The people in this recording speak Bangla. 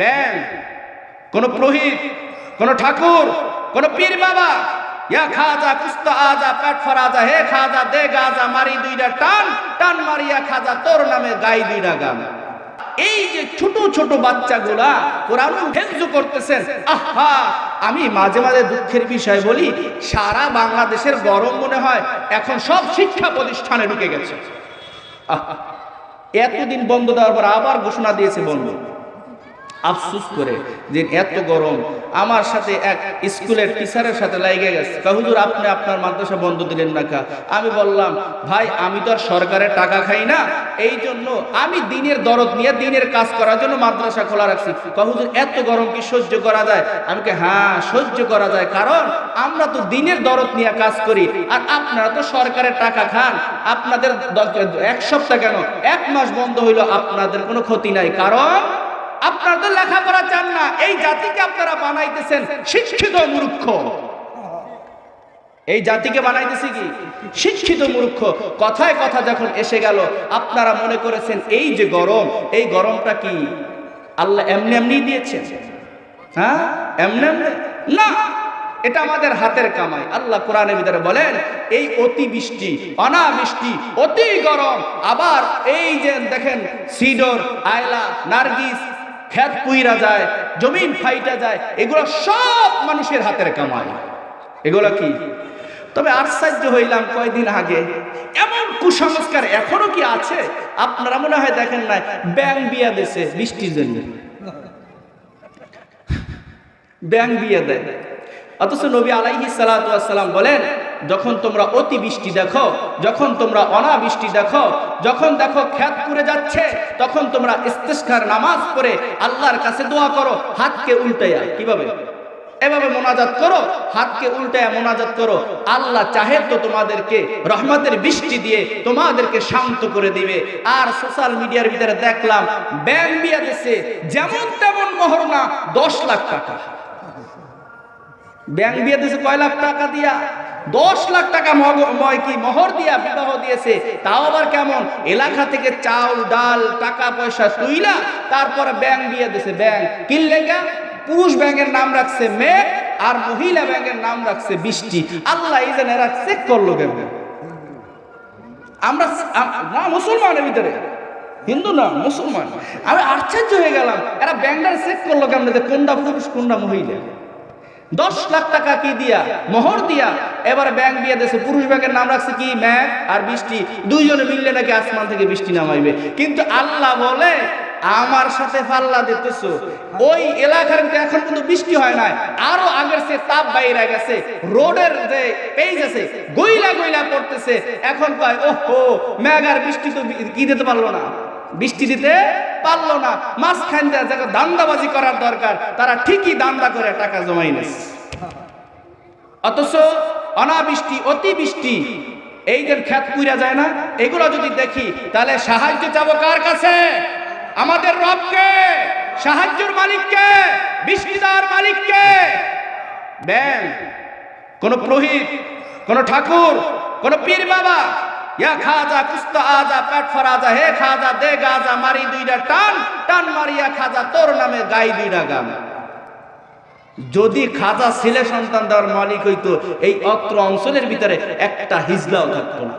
ব্যাং কোন পুরোহিত, কোন ঠাকুর, কোন পীর বাবা, ইয়া খাজা কুস্তা আজা, পেট ফরাজা হে খাজা, দে গাজা, মারি দুইটা টান টান মারিয়া খাজা, তোর নামে গাই দুইটা গান এই যে ছোট ছোট বাচ্চাগুলা কোরআন হেফজ করতেছেন, আহা, আমি মাঝে মাঝে দুঃখের বিষয় বলি, সারা বাংলাদেশের গরম মনে হয় এখন সব শিক্ষা প্রতিষ্ঠানে ঢুকে গেছে। এতদিন বন্ধ দেওয়ার পর আবার ঘোষণা দিয়েছে বন্ধ। আফসুস করে যে এত গরম। আমার সাথে এক স্কুলের টিচারের সাথে লাগে গেছে। কা, হুজুর আপনি আপনার মাদ্রাসা বন্ধ দিলেন না কা? আমি বললাম ভাই আমি তো আর সরকারের টাকা খাই না। এই জন্য আমি দিনের দরদ নিয়ে দিনের কাজ করার জন্য মাদ্রাসা খোলা রাখছি। কা, হুজুর এত গরম কি সহ্য করা যায়? আমি কে হ্যাঁ সহ্য করা যায়। কারণ আমরা তো দিনের দরদ নিয়ে কাজ করি। আর আপনারা তো সরকারের টাকা খান। আপনাদের এক সপ্তাহ কেন? এক মাস বন্ধ হইল আপনাদের কোনো ক্ষতি নাই। কারণ আপনারা তো লেখাপড়া চান না, এই জাতিকে আপনারা বানাইতেছেন শিক্ষিত মূর্খ। এই জাতিকে বানাইতেছি কি? শিক্ষিত মূর্খ। কথায় কথা যখন এসে গেল, আপনারা মনে করেছেন, এই যে গরম, এই গরমটা কি? আল্লাহ এমনি এমনি দিয়েছে। হ্যাঁ? এমনি এমনি? না, এটা আমাদের হাতের কামাই। আল্লাহ কোরআনের ভিতরে বলেন, এই অতি বৃষ্টি অনাবৃষ্টি, অতি গরম, আবার এই যে দেখেন, সিডর, আয়লা, নার্গিস খেত পুইরা যায়, জমিন ফাইটা যায়, এগুলো সব মানুষের হাতের কামাই। এগুলো কি? তবে আশ্চর্য হইলাম কয়দিন আগে, এমন কুসংস্কার এখনও কি আছে? আপনারা মনে হয় দেখেন না ব্যাং বিয়া দেশে বৃষ্টির জন্য। ব্যাং বিয়ে দেয়। অথচ নবী আলাইহি সালাম বলেন যখন তোমরা অতি বৃষ্টি দেখো, যখন তোমরা অনাবৃষ্টি দেখো, যখন দেখো খ্যাত করে যাচ্ছে, তখন তোমরা ইস্তেস্কার নামাজ পড়ে আল্লাহর কাছে দোয়া করো, হাতকে উল্টাইয়া। কীভাবে? এভাবে মোনাজাত করো, হাতকে উল্টায় মোনাজাত করো। আল্লাহ চাহে তো তোমাদেরকে রহমতের বৃষ্টি দিয়ে তোমাদেরকে শান্ত করে দিবে। আর সোশ্যাল মিডিয়ার ভিতরে দেখলাম ব্যাং বিয়া দেশে যেমন তেমন মোহর না, দশ লাখ টাকা। ব্যাংক বিয়ে দিয়েছে কয় লাখ টাকা দিয়া? দশ লাখ টাকা ময় কি মোহর দিয়া বিবাহ দিয়েছে, তাও আবার কেমন? এলাকা থেকে চাউল, ডাল, টাকা পয়সা তুইলা, তারপরে ব্যাংক দিয়ে দিয়েছে ব্যাংক। কিনলেগা পুরুষ ব্যাংকের নাম রাখছে মেঘ আর মহিলা ব্যাংকের নাম রাখছে বৃষ্টি। আল্লাহ এই এরা চেক করল কেমন? আমরা না, মুসলমানের ভিতরে। হিন্দু না, মুসলমান। আমি আশ্চর্য হয়ে গেলাম। এরা ব্যাংকটার চেক করল কেমন কোনটা পুরুষ, কোনটা মহিলা? দশ লাখ টাকা কি দিয়া? মোহর দিয়া। এবার ব্যাংক দিয়ে দেশে পুরুষ ব্যাংকের নাম রাখছে কি? ম্যাক আর বৃষ্টি। দুইজনে মিললে নাকি আসমান থেকে বৃষ্টি নামাইবে। কিন্তু আল্লাহ বলে, আমার সাথে পাল্লা দিতেছো। ওই এলাকার ভিতরে এখন কিন্তু বৃষ্টি হয় না আরও আগের সে তাপ বাইরে গেছে। রোডের যে পেজ আছে, গইলা গইলা পড়তেছে। এখন কয়, ওহো, ম্যাগ আর বৃষ্টি তো কি দিতে পারল না? বৃষ্টি দিতে পারল না। মাঝখান দিয়ে দান্দাবাজি করার দরকার, তারা ঠিকই দান্দা করে টাকা জমাই নিচ্ছে অথচ অনাবৃষ্টি, অতিবৃষ্টি, এই যে খ্যাত পুইরা যায় না, এগুলো যদি দেখি, তাহলে সাহায্য চাবো কার কাছে? আমাদের রবকে, সাহায্যের মালিককে, বৃষ্টিদার মালিককে। ব্যাং, কোন পুরোহিত, কোন ঠাকুর, কোন পীর বাবা আজা ফরাজা হে দে মারি টান টান খাজা, তোর নামে গাই যদি খাজা ছেলে সন্তান দেওয়ার মালিক হইতো, এই অত্র অঞ্চলের ভিতরে একটা হিজলাও থাকতো না।